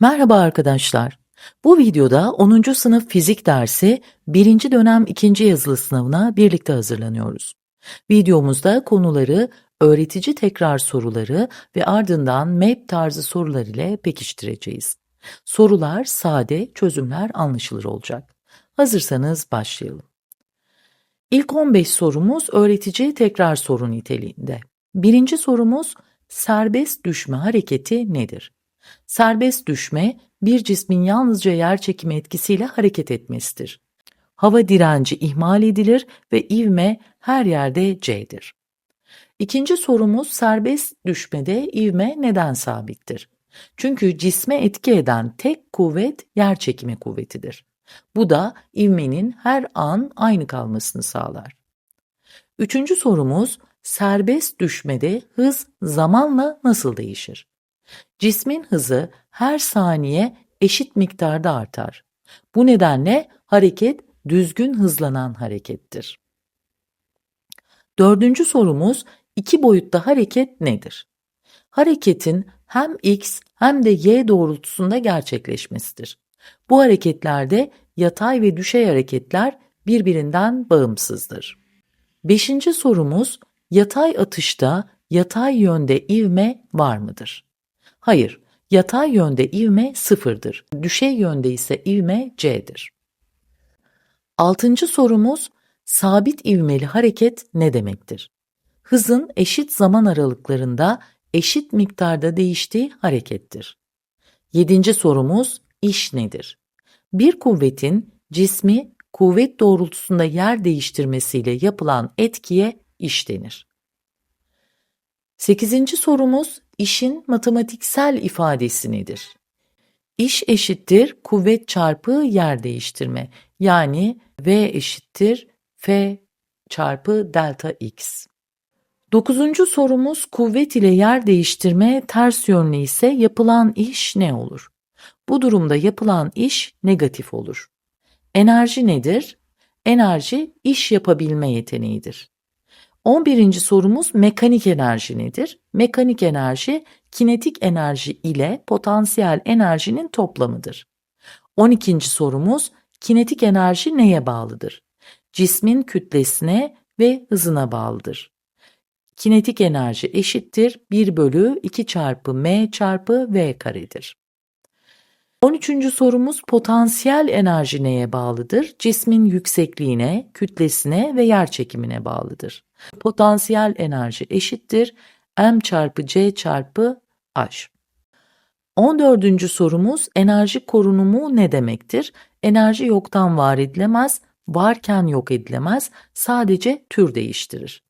Merhaba arkadaşlar. Bu videoda 10. sınıf fizik dersi 1. dönem 2. yazılı sınavına birlikte hazırlanıyoruz. Videomuzda konuları öğretici tekrar soruları ve ardından map tarzı sorular ile pekiştireceğiz. Sorular sade, çözümler anlaşılır olacak. Hazırsanız başlayalım. İlk 15 sorumuz öğretici tekrar soru niteliğinde. Birinci sorumuz serbest düşme hareketi nedir? Serbest düşme bir cismin yalnızca yerçekimi etkisiyle hareket etmesidir. Hava direnci ihmal edilir ve ivme her yerde C'dir. İkinci sorumuz serbest düşmede ivme neden sabittir? Çünkü cisme etki eden tek kuvvet yerçekimi kuvvetidir. Bu da ivmenin her an aynı kalmasını sağlar. Üçüncü sorumuz serbest düşmede hız zamanla nasıl değişir? Cismin hızı her saniye eşit miktarda artar. Bu nedenle hareket düzgün hızlanan harekettir. Dördüncü sorumuz iki boyutta hareket nedir? Hareketin hem x hem de y doğrultusunda gerçekleşmesidir. Bu hareketlerde yatay ve düşey hareketler birbirinden bağımsızdır. Beşinci sorumuz yatay atışta yatay yönde ivme var mıdır? Hayır, yatay yönde ivme sıfırdır. Düşey yönde ise ivme c'dir. Altıncı sorumuz sabit ivmeli hareket ne demektir? Hızın eşit zaman aralıklarında eşit miktarda değiştiği harekettir. Yedinci sorumuz iş nedir? Bir kuvvetin cismi kuvvet doğrultusunda yer değiştirmesiyle yapılan etkiye iş denir. Sekizinci sorumuz işin matematiksel ifadesi nedir? İş eşittir kuvvet çarpı yer değiştirme. Yani V eşittir F çarpı delta X. Dokuzuncu sorumuz kuvvet ile yer değiştirme ters yönlü ise yapılan iş ne olur? Bu durumda yapılan iş negatif olur. Enerji nedir? Enerji iş yapabilme yeteneğidir. 11. sorumuz mekanik enerji nedir? Mekanik enerji kinetik enerji ile potansiyel enerjinin toplamıdır. 12. sorumuz kinetik enerji neye bağlıdır? Cismin kütlesine ve hızına bağlıdır. Kinetik enerji eşittir 1 bölü 2 çarpı m çarpı v karedir. 13. sorumuz potansiyel enerji neye bağlıdır? Cismin yüksekliğine, kütlesine ve yerçekimine bağlıdır. Potansiyel enerji eşittir m çarpı c çarpı h. 14. sorumuz enerji korunumu ne demektir? Enerji yoktan var edilemez, varken yok edilemez, sadece tür değiştirir.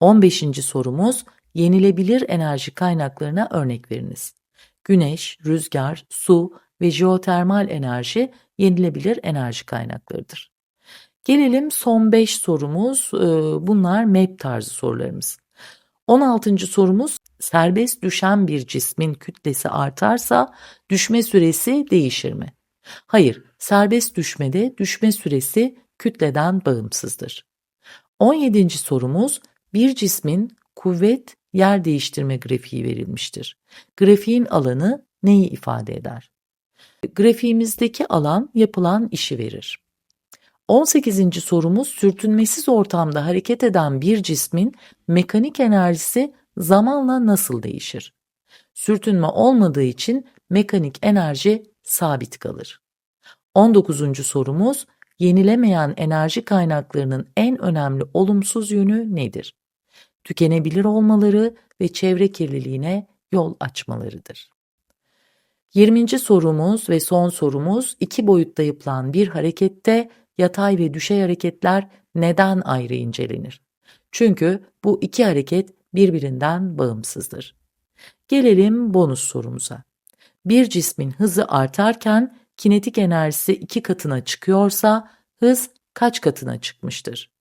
15. sorumuz yenilebilir enerji kaynaklarına örnek veriniz. Güneş, rüzgar, su ve jeotermal enerji yenilebilir enerji kaynaklarıdır. Gelelim son 5 sorumuz. Bunlar map tarzı sorularımız. 16. sorumuz serbest düşen bir cismin kütlesi artarsa düşme süresi değişir mi? Hayır, serbest düşmede düşme süresi kütleden bağımsızdır. 17. sorumuz bir cismin kuvvet yer değiştirme grafiği verilmiştir. Grafiğin alanı neyi ifade eder? Grafiğimizdeki alan yapılan işi verir. 18. sorumuz sürtünmesiz ortamda hareket eden bir cismin mekanik enerjisi zamanla nasıl değişir? Sürtünme olmadığı için mekanik enerji sabit kalır. 19. sorumuz yenilemeyen enerji kaynaklarının en önemli olumsuz yönü nedir? Tükenebilir olmaları ve çevre kirliliğine yol açmalarıdır. 20. sorumuz ve son sorumuz iki boyutta yapılan bir harekette yatay ve düşey hareketler neden ayrı incelenir? Çünkü bu iki hareket birbirinden bağımsızdır. Gelelim bonus sorumuza. Bir cismin hızı artarken kinetik enerjisi iki katına çıkıyorsa hız kaç katına çıkmıştır?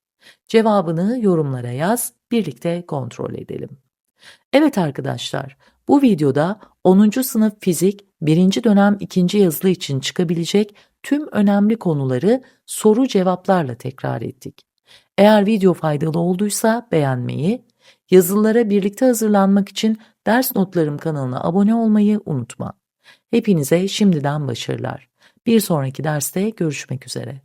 Cevabını yorumlara yaz, birlikte kontrol edelim. Evet arkadaşlar, bu videoda 10. sınıf fizik 1. dönem 2. yazılı için çıkabilecek tüm önemli konuları soru cevaplarla tekrar ettik. Eğer video faydalı olduysa beğenmeyi, yazılara birlikte hazırlanmak için ders notlarım kanalına abone olmayı unutma. Hepinize şimdiden başarılar. Bir sonraki derste görüşmek üzere.